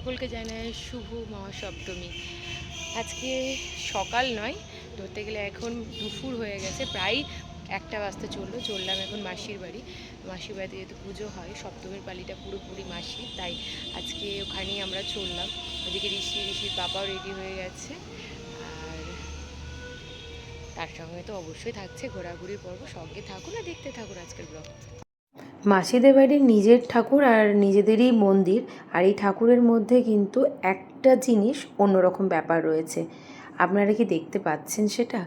সকলকে জানাই শুভ মহাসপ্তমী। আজকে সকাল নয়, ধরতে গেলে এখন দুপুর হয়ে গেছে, প্রায় একটা বাজতে চলল, চললাম এখন মাসির বাড়ি। মাসির বাড়িতে যেহেতু পুজো হয়, সপ্তমীর পালিটা পুরোপুরি মাসি তাই আজকে ওখানেই আমরা চললাম। ওদিকে ঋষি, ঋষির বাবাও রেডি হয়ে গেছে, আর তার সঙ্গে তো অবশ্যই থাকছে ঘোরাঘুরির পর্ব, সঙ্গে থাকুন আর দেখতে থাকুন আজকের ব্লগ। মাসিদের বাড়ির নিজের ঠাকুর আর নিজেদেরই মন্দির, আর এই ঠাকুরের মধ্যে কিন্তু একটা জিনিস অন্যরকম ব্যাপার রয়েছে। আপনারা কি দেখতে পাচ্ছেন সেটা?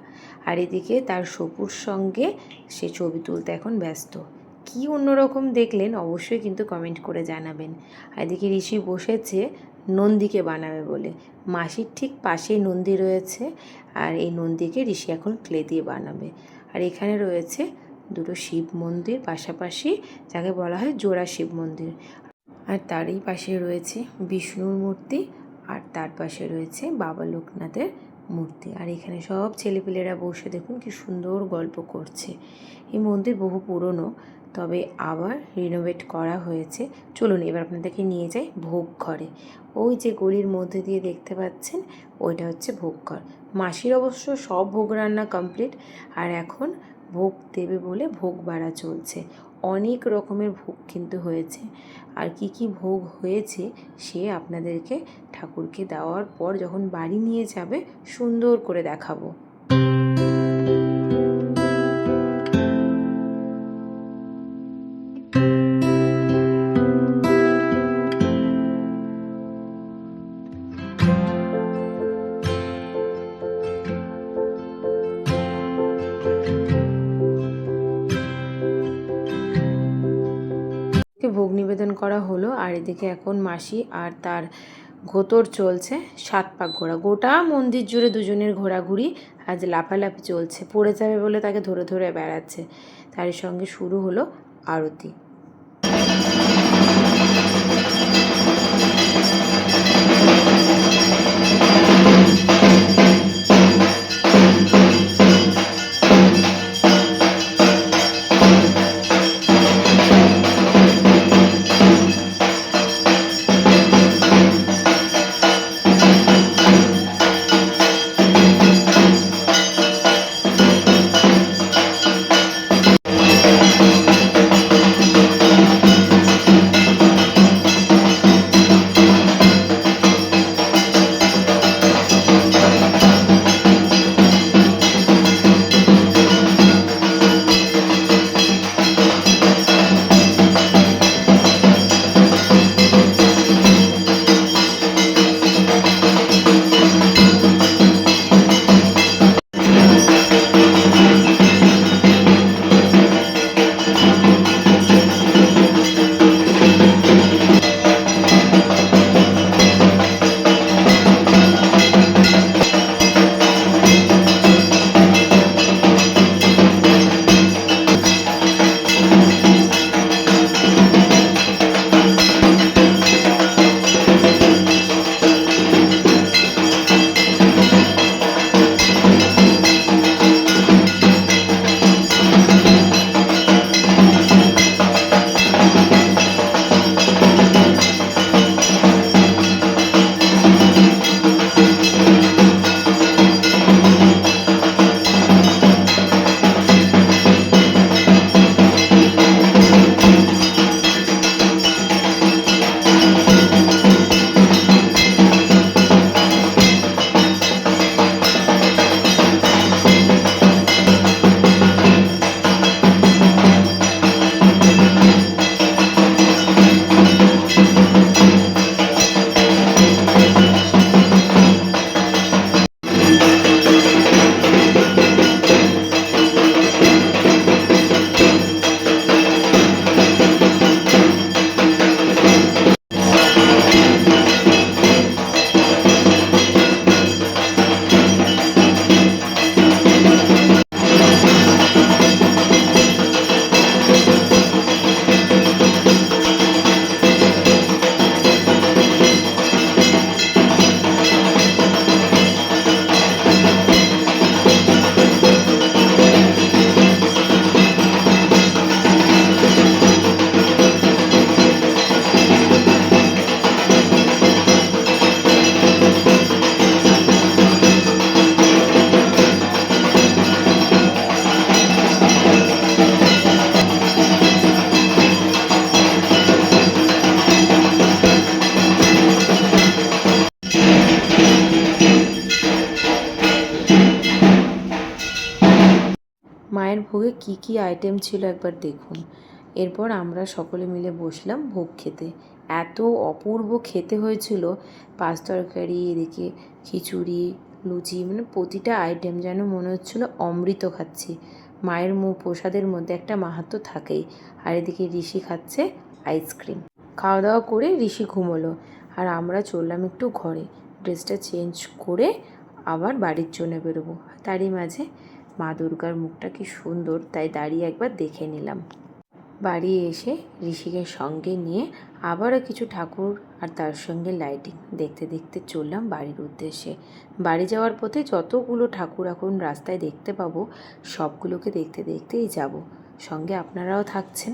আর এদিকে তার সপুর সঙ্গে সে ছবি তুলতে এখন ব্যস্ত। কি অন্যরকম দেখলেন অবশ্যই কিন্তু কমেন্ট করে জানাবেন। আর এদিকে ঋষি বসেছে নন্দীকে বানাবে বলে। মাসির ঠিক পাশেই নন্দী রয়েছে, আর এই নন্দীকে ঋষি এখন ক্লে দিয়ে বানাবে। আর এখানে রয়েছে দুটো শিব মন্দির পাশাপাশি যাকে বলা হয় জোড়া শিব মন্দির। আর তারই পাশে রয়েছে বিষ্ণুর মূর্তি আর তার পাশে রয়েছে বাবা লোকনাথের মূর্তি। আর এখানে সব ছেলেপিলেরা বসে দেখুন কি সুন্দর গল্প করছে। এই মন্দির বহু পুরনো, তবে আবার রিনোভেট করা হয়েছে। চলুন এবার আপনাদেরকে নিয়ে যাই ভোগ ঘরে। ওই যে গলির মধ্যে দিয়ে দেখতে পাচ্ছেন, ওইটা হচ্ছে ভোগ ঘর। মাসির অবশ্য সব ভোগ রান্না কমপ্লিট আর এখন ভোগ দেবে বলে ভোগ বাড়া চলছে। অনেক রকমের ভোগ কিন্তু হয়েছে। আর কি কি ভোগ হয়েছে, সে আপনাদেরকে ঠাকুরকে দেওয়ার পর যখন বাড়ি নিয়ে যাবে, সুন্দর করে দেখাবো। ভোগ নিবেদন করা হলো, আর এদিকে এখন মাসি আর তার ঘোতর চলছে সাত পাক ঘোরা গোটা মন্দির জুড়ে দুজনের ঘোরাঘুরি আজ লাফালাফি চলছে। পড়ে যাবে বলে তাকে ধরে ধরে বেড়াচ্ছে। তার সঙ্গে শুরু হলো আরতি। ভোগে কি কি আইটেম ছিল একবার দেখুন। এরপর আমরা সকলে মিলে বসলাম ভোগ খেতে। এত অপূর্ব খেতে হয়েছিল, পাঁচ তরকারি, এদিকে খিচুড়ি, লুচি মানে প্রতিটা আইটেম যেন মনে হচ্ছিল অমৃত খাচ্ছি। মায়ের মুখ প্রসাদের মধ্যে একটা মাহাত্ম থাকেই। আর এদিকে ঋষি খাচ্ছে আইসক্রিম খাওয়া দাওয়া করে ঋষি ঘুমোলো। আর আমরা চললাম একটু ঘরে। ড্রেসটা চেঞ্জ করে আবার বাড়ির জন্য বেরোবো। তারই মাঝে মা দুর্গার মুখটা কি সুন্দর, তাই দাঁড়িয়ে একবার দেখে নিলাম। বাড়ি এসে ঋষিকে সঙ্গে নিয়ে আবারও কিছু ঠাকুর আর তার সঙ্গে লাইটিং দেখতে দেখতে চললাম বাড়ির উদ্দেশ্যে। বাড়ি যাওয়ার পথে যতগুলো ঠাকুর এখন রাস্তায় দেখতে পাবো, সবগুলোকে দেখতে দেখতেই যাব। সঙ্গে আপনারাও থাকছেন।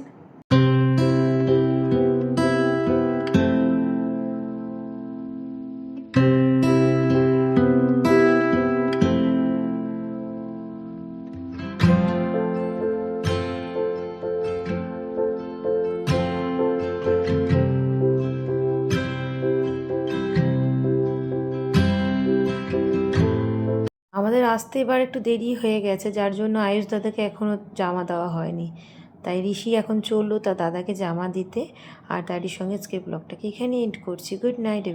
আসতে এবার একটু দেরি হয়ে গেছে, যার জন্য আয়ুষ দাদাকে এখনও জামা দেওয়া হয়নি। তাই ঋষি এখন চলল তার দাদাকে জামা দিতে, আর তারই সঙ্গে আজকের ব্লগটাকে এখানে এন্ড করছি। Good night